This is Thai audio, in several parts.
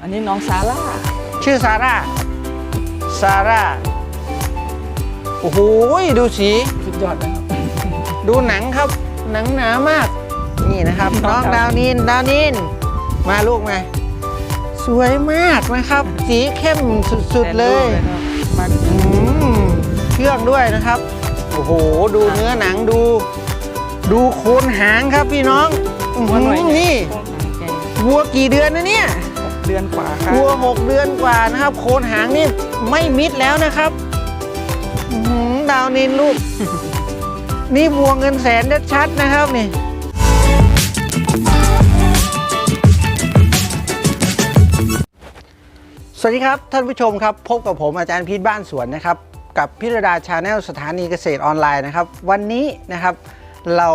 อันนี้น้องซาร่า ชื่อซาร่า ซาร่า โอ้โห ดูสี สุดยอดนะครับ ดูหนังครับ หนังหนามาก นี่นะครับ น้องครับดาวนิน ดาวนิน มาลูกมา สวยมากนะครับ สีเข้มสุดๆเลยแสนครับมาอืมเครื่องด้วยนะครับ โอ้โห ดูเนื้อหนังดู ดูโคนหางครับพี่น้องอื้อหัวหืหน่อยอนี่โค้งหางแกงวัวกี่เดือนนะเนี่ยหก เดือนกว่าครับวัวหกเดือนกว่านะครับ โคนหางนี่ไม่มิดแล้วนะครับดาวนินลูก นี่วัวเงินแสนชัดนะครับนี่สวัสดีครับ ท่านผู้ชมครับ พบกับผมอาจารย์พีทบ้านสวนนะครับ กับพิรดาชาแนลสถานีเกษตรออนไลน์นะครับ วันนี้นะครับ เรา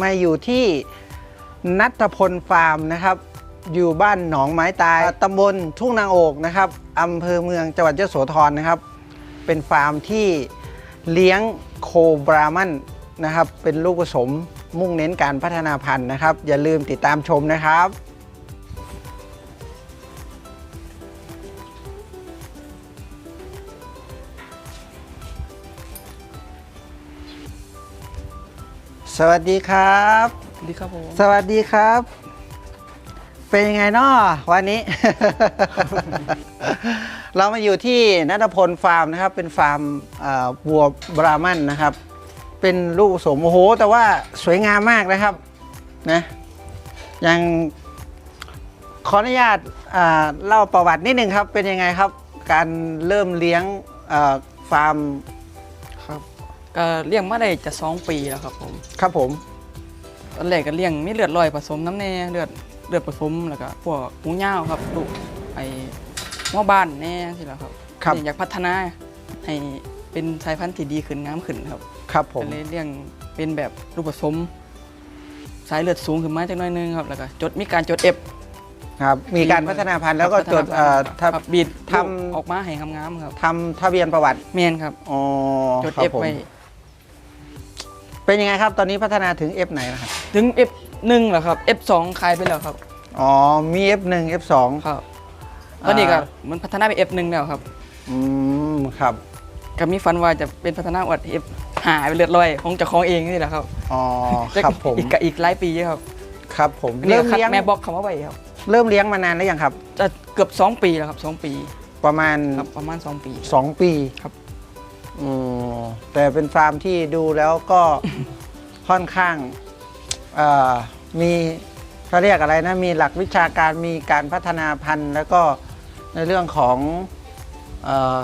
มาอยู่ที่นัทพลฟาร์มนะครับ อยู่บ้านหนองไม้ตายตำบลทุ่งนางโอกนะครับอำเภอเมืองจังหวัดยโสธรนะครับ เป็นฟาร์มที่เลี้ยงโคบรามันนะครับ เป็นลูกผสมมุ่งเน้นการพัฒนาพันธุ์นะครับ อย่าลืมติดตามชมนะครับสวัสดีครับดีครับผม สวัสดีครับ เป็นยังไงเนาะวันนี้ เรามาอยู่ที่นัทพลฟาร์มนะครับ เป็นฟาร์มเอ่อวัวบรามันนะครับ เป็นลูกผสมโอ้โห แต่ว่าสวยงามมากนะครับนะยังขออนุญาตอ่าเล่าประวัตินิดนึงครับ เป็นยังไงครับ การเริ่มเลี้ยงเอ่อฟาร์มครับก็เลี้ยงมาได้จะสองปีแล้วครับผม ครับผมตอนแรกก็เลี้ยงมีเลือดลอยผสมน้ำแน่เลือด เลือดผสมแล้วก็พวกหมูย่าวครับลูกไอ้หม้อบ้านแน่สิละครับครับ อยากพัฒนาให้เป็นสายพันธุ์ที่ดีขึ้นงามขึ้นครับครับผม ก็เลยเลี้ยงเป็นแบบลูกผสม สายเลือดสูงขึ้นมาจักหน่อยนึงครับแล้วก็จดมีการจดเอฟครับ มีการพัฒนาพันธุ์แล้วก็จดเอ่อครัทับบบีดทำทำออกมาให้งามๆครับทำทะเบียนประวัติเมนครับ อ๋อจดครับเอฟผม ไว้เป็นยังไงครับ ตอนนี้พัฒนาถึง F ไหนนะครับ ถึง F1 เหรอครับ F2 ขายไปแล้วครับ อ๋อมี F1 F2 ครับตอนนี้ก็อ่ามันพัฒนาไป F1 แล้วครับ อืมครับก็มีฝันว่าจะเป็นพัฒนาอวด F หายไปเลือดลอยของเจ้าของเองนี่แหละครับอ๋อจะครับผมอีกก็อีกหลายปีครับครับผมเริ่เริ่มมคัดเลี้ยงแม่บอกคำว่าไว้ครับ เริ่มเลี้ยงมานานแล้วยังครับ จะเกือบ 2 ปีแล้วครับ 2 ปี ประมาณครับประมาณ 2 ปี 2 ปีครับอืมแต่เป็นฟาร์มที่ดูแล้วก็ค่อนข้างเอ่อมี เขาเรียกอะไรนะมีหลักวิชาการมีการพัฒนาพันธุ์ แล้วก็ในเรื่องของเออ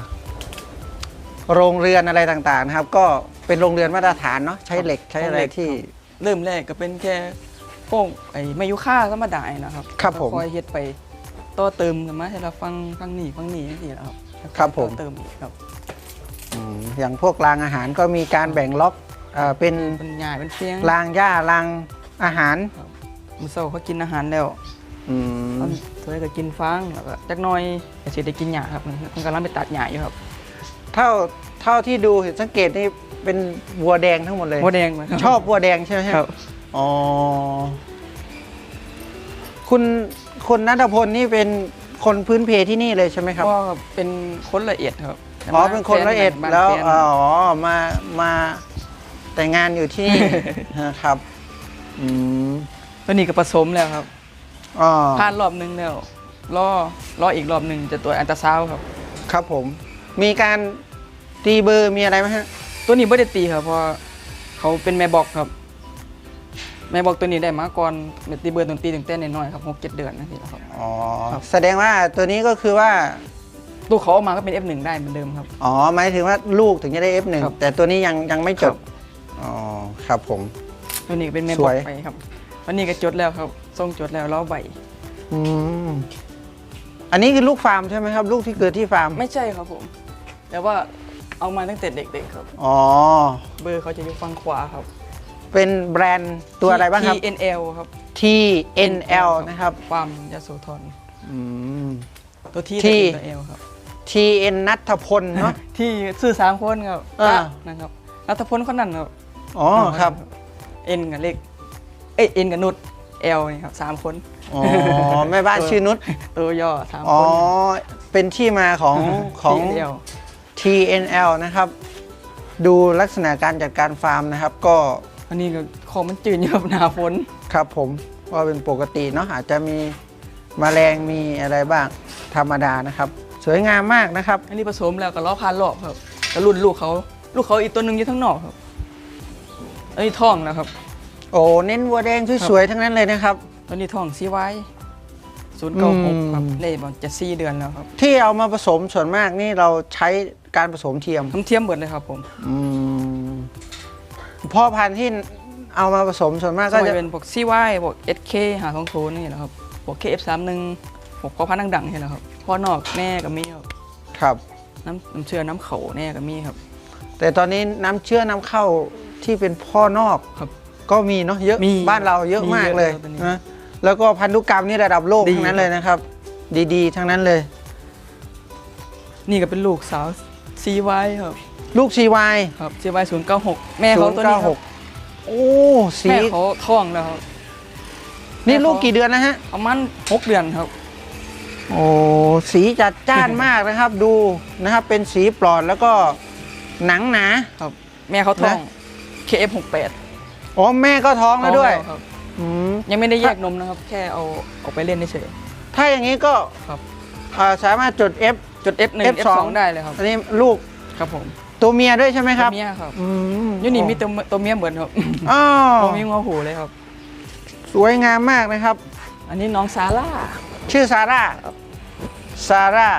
โรงเรือนอะไรต่างๆนะครับ ก็เป็นโรงเรือนมาตรฐานเนาะใช้เหล็กใช้อะไรที่ เริ่มแรกก็เป็นแค่พวกไอ้ไม่ยุค่าธรรมดานี่นะครับครับผมก็คอยเฮ็ดไปต่อเติมกันมาให้เราฟังฟังนี่ฟังนี่นี่แหละครับครับผมต่อเติมอีกครับอืมอย่างพวกรางอาหารก็มีการแบ่งล็อกเอ่อเป็นเป็นหญ้าเป็นเฟียงรางหญ้ารางอาหาร มื้อเช้าเขากินอาหารแล้วอืมตอนเธอก็กินฟางแล้วก็จักหน่อยก็สิได้กินหญ้าครับมันมันกำลังไปตัดหญ้าอยู่ครับเท่าเท่าที่ดูเห็นสังเกตนี่เป็นวัวแดงทั้งหมดเลย หัวแดงไหมครับชอบวัวแดงใช่ไหมครับ อ๋อ คุณคุณนัทพลนี่เป็นคนพื้นเพที่นี่เลยใช่ไหมครับ ก็เป็นคนละเอียดครับอ๋อ เป็นคนละเอ็ดบ้านแล้วฟนอ๋อ มา มาแต่งงานอยู่ที่นี่ นะครับ อืม ตัวนี้ก็ผสมแล้วครับอ๋อผ่านรอบหนึงแล้วรอรออีกรอบหนึงจะตัวจอันตราซาวด์ครับ ครับผม มีการตีเบอร์มีอะไรไหมฮะ ตัวนี้ไม่ได้ตีครับเพราะเขาเป็นแม่บอกครับ แม่บอกตัวนี้ได้มาก่อนเมตีเบอร์ตัวตีตั้งแต่น้อยๆครับหกเจ็ดเดือนนั่นสิครับ อ๋อ ครับ แสดงว่าตัวนี้ก็คือว่า ตัวเขาออกมาก็เป็น F1 ได้เหมือนเดิมครับ อ๋อ หมายถึงว่าลูกถึงจะได้ F1 ครับแต่ตัวนี้ยังยังไม่จครับบอ๋อ ครับผม ตัวนี้ก็เป็นแม่สบอวกยไปครับ วันนี้ก็จดแล้วครับส่งจดแล้วล้อใบ อืมอันนี้คือลูกฟาร์มใช่ไหมครับ ลูกที่เกิดที่ฟาร์มไม่ใช่ครับผม แต่ว่าเอามาตั้งแต่เด็กๆครับ อ๋อ เบอร์เขาจะอยู่ฝั่งขวาครับ เป็นแบรนด์ตัวอะไรบ้างครับ TNL ครับ TNL นะครับ ฟาร์มยโสธรอืม ตัวที่ที่ตัว L ครับ TN นัทพลเนาะ ที่ซื้อสามคนครับอ่า นะครับรัฐพลคนนั้นครับอ๋อครับเอ็นกับเลข เอ้ยเอ็นกับนุช L นี่ครับสามคนอ๋อแม่บ้านชื่อนุชตัวย่อสามอ๋อ คนเป็นที่มาของของเดียว TNL นะครับ ดูลักษณะการจัดการฟาร์มนะครับ ก็อันนี้ก็ของมันจืดอยู่กับหนาฝนครับผมก็เป็นปกติเนาะอาจจะมีแมลงมีอะไรบ้างธรรมดานะครับ สวยงามมากนะครับ อันนี้ผสมแล้วก็ล้อพานรอบครับแล้วรุ่นลูกเขาลูกเขาอีกตัวหนึ่งอยู่ทั้างนอกครับอันนี้ท้องแล้วครับ โอ้เน้นวัวแดงสวยๆทั้งนั้นเลยนะครับตัวนี้ท้องซีไว้ศูนย์เก้าหกครับอืมเล่บอลจะสี่เดือนแล้วครับ ที่เอามาผสมส่วนมากนี่เราใช้การผสมเทียมทำเทียมเบิดเลยครับผมอืมพ่อพันธุ์ที่เอามาผสมส่วนมากก็ก็จะจะเป็นพวกซีไว้พวกเอสเคหาทองโทนี่แหละครับพวกเคเอฟสามหนึ่งพวกพ่อพันธุ์ดังๆนี่แหละครับพ่อนอกแน่กับมีครับครับน้ำน้ำเชื่อน้ำเขาแน่กับมีครับ แต่ตอนนี้น้ำเชื่อน้ำเข้าที่เป็นพ่อนอกครับ ก็มีเนาะเยอะมีบ้านเราเยอะมีมากเยอะเลยครับตอนนี้นะแล้วก็พันธุกรรมนี่ระดับโลกดี ทั้งนั้นเลยนะครับ ดีๆ ทั้งนั้นเลย นี่ก็เป็นลูกสาวซีไว้ครับลูกชีวายครับซีไว้ศูนย์เก้าหกแม่เขาตัวนี้ครับโอ้สีแม่เขาท้องแล้วครับ นี่แม่เขาลูกกี่เดือนนะฮะ ประมาณหกเดือนครับ โอ้สีจัดจ้านมากนะครับ ดูนะครับ เป็นสีปลอดแล้วก็หนังหนา ครับ แม่เขาท้องนะ KF68 อ๋อแม่ก็ท้องแล้วด้วยท้องครับอืมยังไม่ได้แยกนมนะครับ แค่เอาออกไปเล่นเฉย ถ้าอย่างนี้ก็ครับอ่าสามารถจด F ๆจด F1 F2 F2 ได้เลยครับอันนี้ลูกครับผมตัวเมียด้วยใช่ไหมครับตัวเมียครับอืมยูนี่มีตัวตัวเมียเหมือนครับอ๋อตัวมีงอหูเลยครับ สวยงามมากนะครับ อันนี้น้องซาร่า ชื่อซาร่าซาร่า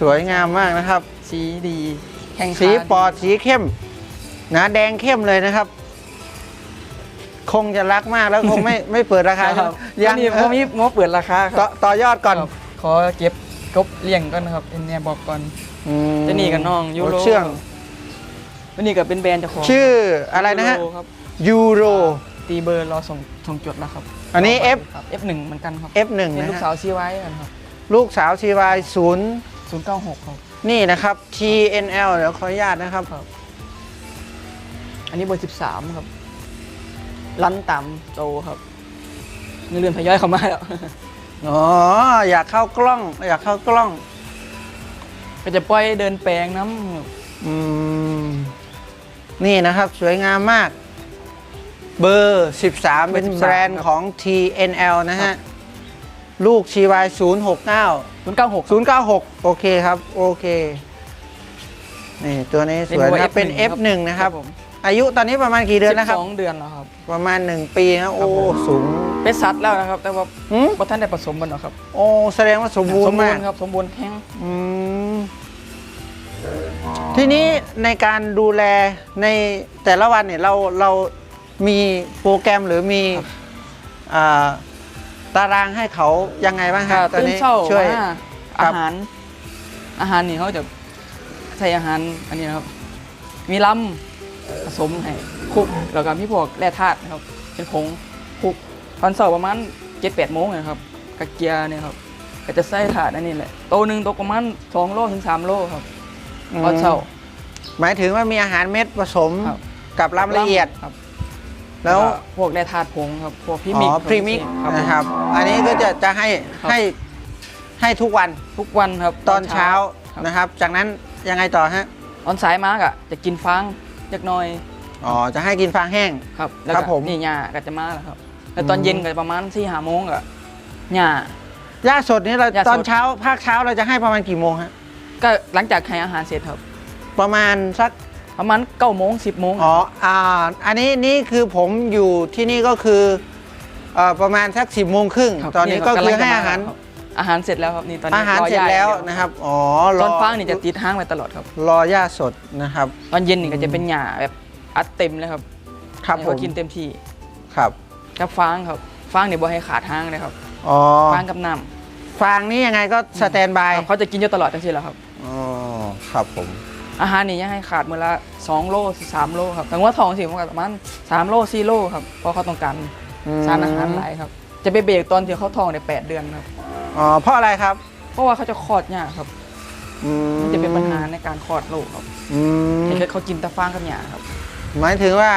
สวยงามมากนะครับ สีดีแข้งขาสีปอดสีเข้ม นะแดงเข้มเลยนะครับ คงจะรักมากแล้วคงไม่ ไม่เปิดราคาครับยัยังงนี่ผมมีงบเปิดราคาคต่อรับต่อยอดก่อนครับขอเก็บกบเลี้ยงก่อนนะครับเอ็นเนี่ยบอกก่อน อืมจะนี่กับน้องยูโร เชื่อง วันนี้ก็เป็นแบรนด์เจ้าของชื่ออะไรนะฮะยูโครับยูโร ตีเบอร์รอส่งส่งจดแล้วครับอันนี้ F ครับ F1 เหมือนกันครับ F1 เป็นนะลูกฮะสาวซีไว้กันครับลูกสาวชีวายศูนย์096ครับ นี่นะครับ TNL เดี๋ยวขออนุญาตนะครับ อันนี้เบอร์13 ครับลันต่ำโตครับเงินเรือนทยอยเข้ามาแล้ว อ๋อ อยากเข้ากล้อง อยากเข้ากล้อง ก็จะปล่อยเดินแปลงน้ำครับอืม นี่นะครับ สวยงามมาก เบอร์ 13 เป็นแบรนด์ของ TNL นะฮะ ลูก CY 069 096 096 โอเคครับ โอเค นี่ ตัวนี้สวยนะครับเป็น F1 นะครับ ผม อายุตอนนี้ประมาณกี่เดือนนะครับ12เดือนแล้วครับ ประมาณ 1 ปีนะโอ้สูง เป็นสัตว์แล้วนะครับ แต่ว่าหืม บ่ท่านได้ผสมมันหรอกครับ โอ้แสดงว่าสมบูรณ์มากครับ สมบูรณ์แข็งอืมทีนี้ในการดูแลในแต่ละวันเนี่ยเราเรามีโปรแกรมหรือมีอ่าตารางให้เขายังไงบ้างคถ้ารับตอนตื่นนี้เช้าช่วย มาครัอาบ หาร อาหารนี่เขาจะใส่อาหารอันนี้นะครับ มีลำ ผสมให้คลุกแล้วก็มีพวกแร่ธาตุนะครับ เป็นผงคลุกตอนเช้าประมาณเจ็ดแปดโมงนะครับกะเกียเนี่ยครับก็จะใส่ถาดอันนี้แหละโตหนึ่งตกประมาณสองโลถึงสามโลครับตอนเช้าหมายถึงว่ามีอาหารเม็ดผสมครับกับลำละเอียดครับแล้วก็พวกแร่ธาตุผงครับพวกพริอ๋มิกอพรีมิกครับนะครับ อันนี้ก็จะจะให้ครับให้ให้ทุกวันทุกวันครับ ตอนเช้าครับนะครับ จากนั้นยังไงต่อฮะตอนสายมากอะจะกินฟาง เล็กน้อยอ๋อจะให้กินฟางแห้ง ครับแล้วครัก็บผมนี่หญ้าก็จะมาแล้วครับ แล้วตอนอืมเย็นก็ประมาณสี่ห้าโมงก็หญ้า หญ้าสดนี่เราหญ้าสด ตอนเช้าภาคเช้าเราจะให้ประมาณกี่โมงฮะก็หลังจากให้อาหารเสร็จครับ ประมาณสัก ประมาณเก้าโมงสิบโมง อ๋อ อ่า อันนี้นี่คือผมอยู่ที่นี่ก็คือเอ่อประมาณสักสิบโมงครึ่ง ครับตอนนี้ก็คือให้อาหารครับ อาหารเสร็จแล้วครับนี่ตอนนี้อาหารเสร็จย่แล้วอย่างดียนะครับ อ๋อรตอนฟางนี่จะติดห้างไว้ตลอดครับ รอหญ้าสดนะครับ ตอนเย็นนี่ก็จะเป็นหญ้าแบบอัดเต็มเลยครับ ครับให้ผเขามกินเต็มที่ ครับกับฟางครับ ฟางนี่บ่ให้ขาดห้างเลยครับ อ๋อ ฟางกับน้ฟางนี่ยังไงก็สแตนบายำเขาจะกินอยู่ตลอดทั้งสิ้นแหล้วครับ อ๋อ ครับผม อาหารนี่ยังให้ขาดมื้อละ2โล3โลครับแต่ว่าทองสิมันก็ประมาณ3โล4โลครับ เพราะเขาต้องการอืมสารอาหารหลายครับ จะไปเบรกตอนที่เขาท้องได้8เดือนครับ อ๋อเพราะอะไรครับ เพราะว่าเขาจะคลอดยากครับ อืมันจะเป็นปัญหาในการคลอดลูกครับอืมเห็นเขากินแตะฟางกับหญ้าครับ หมายถึงว่า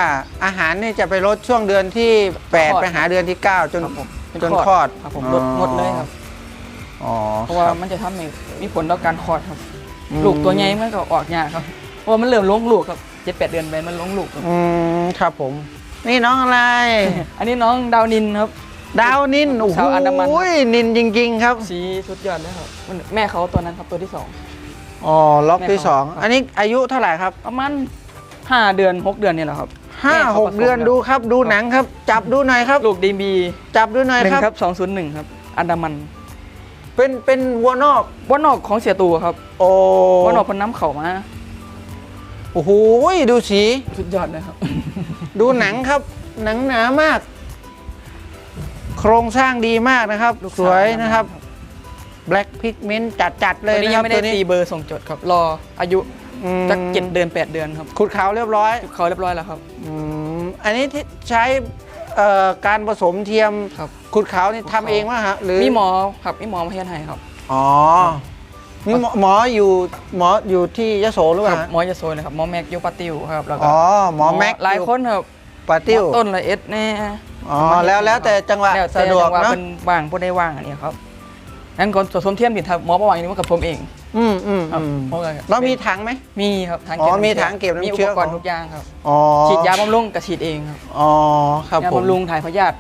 อาหารนี่จะไปลดช่วงเดือนที่ คลอด8ไปหาเดือนที่ 9 จนครับผมเป็นจนคลอดครับผมลดหมดเลยครับ อ๋อเพราะว่าครับ มันจะทำให้มีผลต่อการคลอดครับ อืม ลูกตัวใหญ่มันก็ออกยากครับเพราะว่ามันเริ่มลงลูกครับเจ็ดแปดเดือนไปมันลงลูกครับอืมครับผม นี่น้องอะไร อันนี้น้องดาวนินครับ ดาวนินโอ้โหชาวอันดามันครับนินจริง ๆ ครับสีสุดยอดเลยครับมันแม่เขาตัวนั้นครับตัวที่สอง อ๋อล็อกที่ แม่เขา 2 อันนี้อายุเท่าไหร่ครับประมาณห้าเดือนหกเดือนนี่แหละครับห้าแม่หเขากผสมเดือนแล้วดูครับ ดูหนังครับ จับดูหน่อยครับ ลูกดีบีจับดูหน่อยหนึ่งครับครับสองศูนย์หนึ่งครับ อันดามันเป็นเป็นวัวนอก ว่านอกของเสียตูครับโอ้ว่านอกพนน้ำเข่ามาโอ้โหดูสีสุดยอดเลยครับ ดูหนังครับ หนังหนามาก โครงสร้างดีมากนะครับ ลูกสวยนะครับ Black Pigment จัดๆเลตัวยนี้นะคยัรังบไม่ตัได้วนี้ตีเบอร์ส่งจดครับ รออายุอืมจากเจ็ดเดือนแปดเดือนครับขุดขาวเรียบร้อย เขาเรียบร้อยแล้วครับ อืมอันนี้ที่ใช้เอ่อการผสมเทียมครับ ขุดขาวนี่ขุดทำขาวเองวะฮะหรือมีหมอครับมีหมอมาเฮียนให้ครับอ๋อมีหมอหมออยู่หมออยู่ที่ยโสหรือเปครัล่าบหมอจะโซนเลยครับหมอแม็กยูปาติวครับแล้วก็อ๋อหมอแม็กหลายคนครับปาติ้วหมอต้นละเอ็ดแน่ อ๋อแล้วแล้วแต่จังหวะแล้วแต่สะดวกจังหวะเนาะเป็นว่างผู้ได้ว่างอันนี้ครับงั้นก่อนผสมเทียมดิถ้าหมอประวังอย่างนี้มันกับผมเองอืมอืมครับอืมเพราะอะไรเรามีถังไหม มีครับถังอ๋อเก็บน้ำมีเชื้ถังเก็บน้ำมีอุเชื้ปอกรณ์ของ ทุกอย่างครับอ๋อฉีดยาบำรุงก็ฉีดเองครับอ๋อครับยาผม บำรุงถ่ายพยาธิ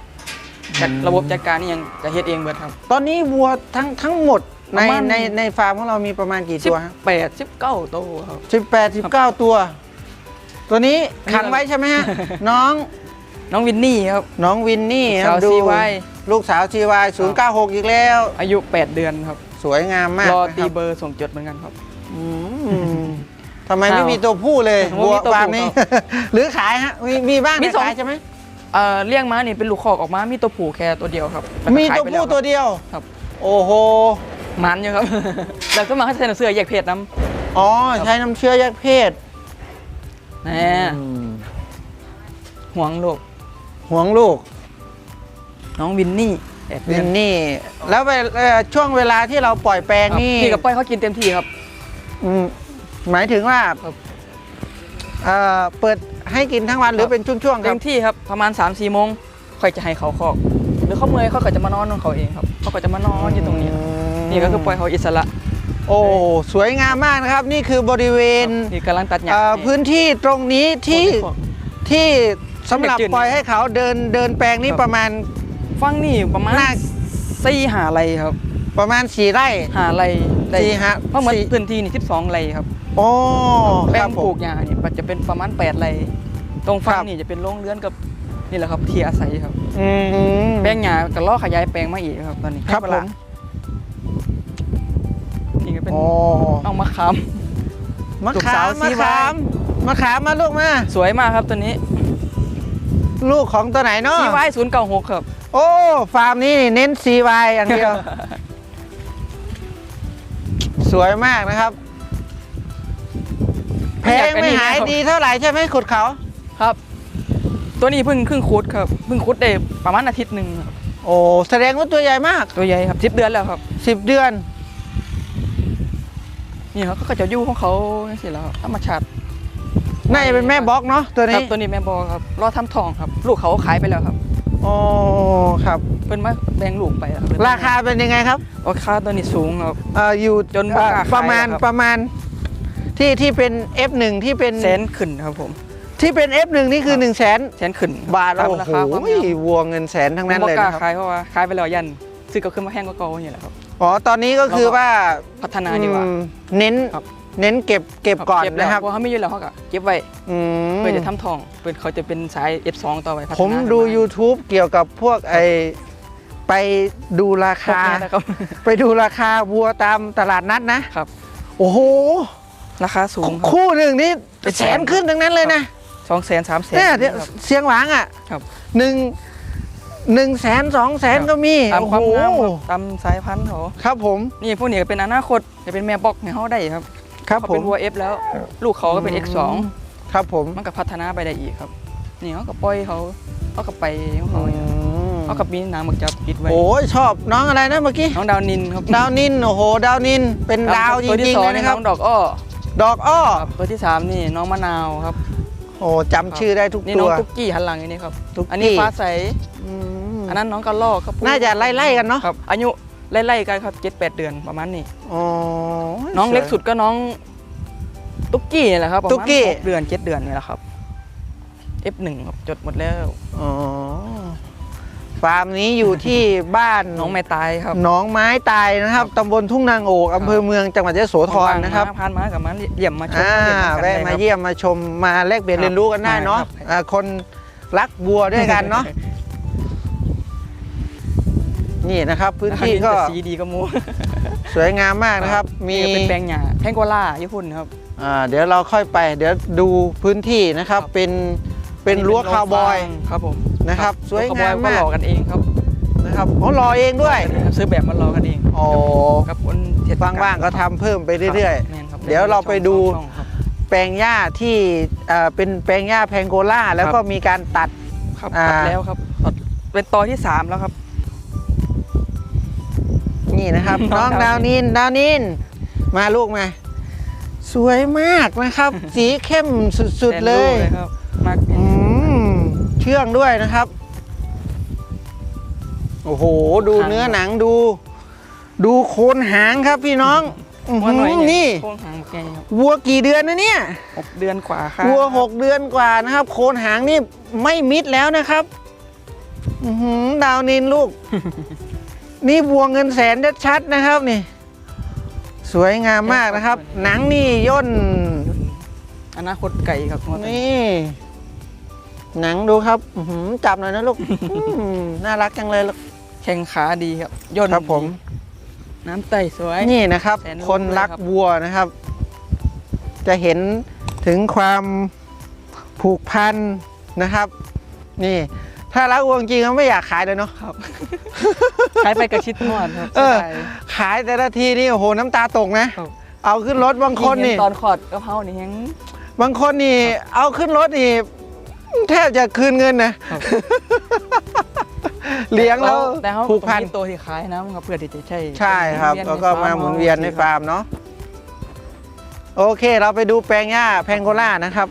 จัดระบบจัดการนี่ยังจะเฮ็ดเองเบิดครับ ตอนนี้วัวทั้งทั้งหมดปในระมาณ ในในฟาร์มของเรามีประมาณกี่สิบตัวฮะแปดสิบเก้าโตวครับ สิบแปดสิบเก้าตัว ตัวนี้อันนี้ขังไว้ใช่ไหมฮะ น้อง น้องวินนี่ครับ น้องวินนี่คสารับวดู CY ลูกสาวซีวายศูนย์เก้าหกอีกแล้ว อายุ 8 เดือนครับ สวยงามมากรอนะตีครับเบอร์ส่งจดเหมือนกันครับ อืมทำไมไม่อ้าวมีตัวผู้เลยไม่มีวัวตัวผู้ฟาร์มนี้ครับหรือขายฮะ มีมีบ้างมีแต่สอง ขายใช่ไหมเอ่อเลี้ยงม้านี่เป็นลูกคอกออกมา มีตัวผู้แค่ตัวเดียวครับแล้ก็มีขายตัวไปแล้ผู้ครับตัวเดียว ครับ โอ้โห มันอยู่ครับแต่สวนมัครเขาจะใส่หนังเสื้อแยกเพศน้อ๋อ ใช้น้ำเชื้อแยกเพศำแหน่อืมห่วงลูก ห่วงลูก น้องวินนี่แปดเดืวิอนนนี่ แล้วเวลเอ่อช่วงเวลาที่เราปล่อยแปลงครับนี่พี่กับป้อยเขากินเต็มที่ครับ อืมหมายถึงว่าครับ เอ่อเปิดให้กินทั้งวันหรือเป็นช่วงๆคเต็รับ มที่ครับประมาณ3ามสี่โมงค่อยจะให้เขาคอกหรือเขาเมื่อยเขาก็จะมานอนของเขาเองครับเขาก็จะมานอนอยู่ตรงนี้ครับนี่ก็คือปล่อยเขาอิสระโอ้สวยงามมากนะครับ นี่คือบริเวณนี่กำลังตัดหญ้าเอ่อพื้นที่ตรงนี้ที่พวกที่ สำหรับเด็กจืดปล่อยให้เขาเดินเดินแปลงนี่ครับ ประมาณ ฟังนี่ประมาณน่า สี่หาไรครับประมาณสี่ไร่ หาไรได้สี่ฮะเพราะเหมือนสี่ พื้นที่นี่12ไรครับ โอ้แป้ครังบปผลูมกหญ้านี่มันจะเป็นประมาณ8ไรตรงฝั่คงรับ นี่จะเป็นโรงเรือนกับนี่แหละครับที่อาศัยครับ อืม แป้งหญ้าก็ล่อขยายแปลงมาอีกครับตอนนี้ครับให้เวลาผม นี่ก็เป็นโอ้เอามาคามมะลูกขาสาวมมะ CY ขามมะขามมาลูกมาสวยมากครับตัวนี้ ลูกของตัวไหนเนาะซีไว้ศูนย์เก้าหกครับ โอ้ ฟาร์มนี้นี่เน้น CY อย่างเดียว สวยมากนะครับ แพงไม่หายดีเท่าไหร่ใช่ไหมขุดเขา ครับ ตัวนี้เพิ่งเพิ่งคุดครับเพิ่งคุดได้ประมาณอาทิตย์หนึ่งครับโอ้แสดงว่าตัวใหญ่มาก ตัวใหญ่ครับสิบเดือนแล้วครับ10เดือน นี่ครับก็จะอยู่ของเขาสิแล้วครับธรรมชาติ น่าจะเป็นแม่บล็อกเนาะตัวครันี้บตัวนี้แม่บอครับรอทำทองครับ ลูกเขาขายไปแล้วครับ โอ้ครับ เพิ่นมาแบ่งลูกไปแล้วราคาเป็นยังไงครับราคาตัวนี้สูงครับ เอ่ออยู่จนบ่กล้าเอ่อประมาณขายอะครับ ประมาณ ที่ที่เป็น F1 ที่เป็นแสนขึ้นครับผม ที่เป็น F1 นี่คือ1 0 0 0 0แสนแสนขึ้นครับบาทตมโอ้ราโหคาความงามวัวเงินแสนทั้งนั้นผมเลยบ่กล้านะครับขายเพราะว่าขายไปแล้วยันซื้อก็ขึ้นมาแห้งก็เก่าอย่างนี้แหละครับ อ๋อตอนนี้ก็คือว่าพัฒนาดีกว่า อืมเน้นครับ เน้นเก็บเก็บก่อนเแล้วนะครับ เพราะเขาไม่อยู่แล้วเขาก็เก็บไว้อืม เพื่อจะทำทองเพื่อเขาจะเป็นสาย F2 ต่อไปพัฒนาผมดู ขึ้นมา YouTube เกี่ยวกับพวกไอไปดูราพวกคานี้นะครับ ไปดูราคาวัวตามตลาดนัดนะ ครับ โอ้โห ราคาสูงครับ คู่หนึ่งนี่เป็นแสแสนนขึ้นทั้งนั้นเลยนะสองแสนสามแสนเนี่ยเดี๋ยวเสียงหวางอะครับ หนึ่งหนึ่งแสนสองแสนครับ ก็มีตามโอ้ความโหงามครับตามสายพันธุ์เขาครับผม นี่พวกนี้ก็เป็นอนาคตจะเป็นแม่บอกให้เขาได้ครับ ครับเขาผเป็มนวัว F แล้ว ลูกเขาก็เป็น X2 ครับผมมันก็พัฒนาไปได้อีกครับ นี่เขาก็ปล่อยเขาเขาก็ไปของเขาอืมเขาก็มีน้ำหมึกจับปิดไว้ โอ้ยชอบน้องอะไรนะเมื่อกี้ น้องดาวนินครับดาวนินโอ้โห ดาวนินเป็นดาวจตัวริที่งสๆองเลยนี่นะคน้รับองดอกอ้อดอกอ้อครับตัวที่สามนี่น้องมะนาวครับโหโอ้จำชื่อได้ทุกนี่ตัน้องว ตุ๊กกี้หันหลังอย่างนี้ครับตุ๊กกี้ อันนี้ฟ้าใส อืมอันนั้นน้องกระลอกครับน่าจะไล่ๆกันเนาะครับ อายุ ไล่ๆกันครับเจ็ดแปดเดือนประมาณนี้อ๋อน้องเล็กสุดก็น้องตุ๊กกี้นี่แหละครับประตุ๊กมาณกี้หกเดือนเจ็ดเดือนนี่แหละครับ F1 ครับจดหมดแล้ว อ๋อฟาร์มนี้อยู่ที่ บ้านน้องแม่ตายครับหนองไม้ตายนะครับตำบลทุ่งนางโอกอำเภอเมืองจังหวัดยโสธรนะครับผ่านมากับมาเยี่ยมมาชมอ่าเยี่ยมกันแวะมาได้ครับเยี่ยมมาชมมาแลกเปลี่ยนครับเรียนรู้กันได้เนาะครับอ่าคนรักบัวด้วยกันเนาะ นี่นะครับ พื้นที่ก็แต่สีดีก็มูสวยงามมากนะครับ มีนี่ก็เป็นแปลงหญ้าแพงโกล่าญี่ปุ่นครับอ่าเดี๋ยวเราค่อยไป เดี๋ยวดูพื้นที่นะครับครับเป็นเป็นรั้วคาวบอยครับผมนะครับสวยงามรั้คาวบอยก็มากหล่อกันเองครับนะครับอ๋อรอเองด้วย ซื้อแบบมารอกันเองอ๋อกับคนเทศกลว่างๆก็ทำเพิ่มไปเรื่อยแม่นครับเดี๋ยวเราไปดูช่องครับๆแปลงหญ้าที่เอ่อเป็นแปลงหญ้าแพงโกล่าแล้วก็มีการตัดครับอ่าตัดแล้วครับตัดเป็นตอที่สามแล้วครับ นี่นะครับ น้น้อองงดาดาววนินินนดาวนินมาลูกมา สวยมากนะครับ สีเข้มสุดๆเลยแสนรู้ครับมากอืมเชื่องด้วยนะครับ โอ้โห ดูเนื้อหนังดู ดูโคนหางครับพี่น้องอื้อว่าหน่อยหือเนี่ยนี่โค้งหางไงครับวัวกี่เดือนนะเนี่ยหกเดือนกว่าค่ะวัวหกเดือนกว่านะครับ โคนหางนี่ไม่มิดแล้วนะครับอื้อหือดาวนินลูก นี่วัวเงินแสนชัดๆนะครับนี่ สวยงามมากนะครับ หนังนี่ย่น อนาคตไก่ครับงวดนี้นี่ หนังดูครับอื้อหือจับหน่อยนะลูกอื้อน่ารักจังเลยลูกแข้งขาดีครับย่นครับผม น้ำไตสวย นี่นะครับ แสนรู้คนรักด้วยครับ วัวนะครับ จะเห็นถึงความผูกพันนะครับ นี่ ถ้ารักวัวจริงๆก็ไม่อยากขายเลยเนาะครับ ใช้ไปกระชิดนวดครับเออใช่ขายแต่ละทีนี่โอ้โหน้ำตาตกนะครับเอาขึ้นรถบางคนยิ่งนี่เห็ตอนขอดกะเพรานี่ยังบางคนนี่ เอาขึ้นรถนี่แทบจะคืนเงินนะครับเลี้ยงแล้วแต่เขาผูกพันผมมีตัวที่ขายนะครับเพื่อที่จะใช่ใช่ครับหนแล้วก็มาหมุนเวียนในฟาร์มฟาร์มเนาะโอเค เราไปดูแปลงหญ้าแพงโกล่านะครับ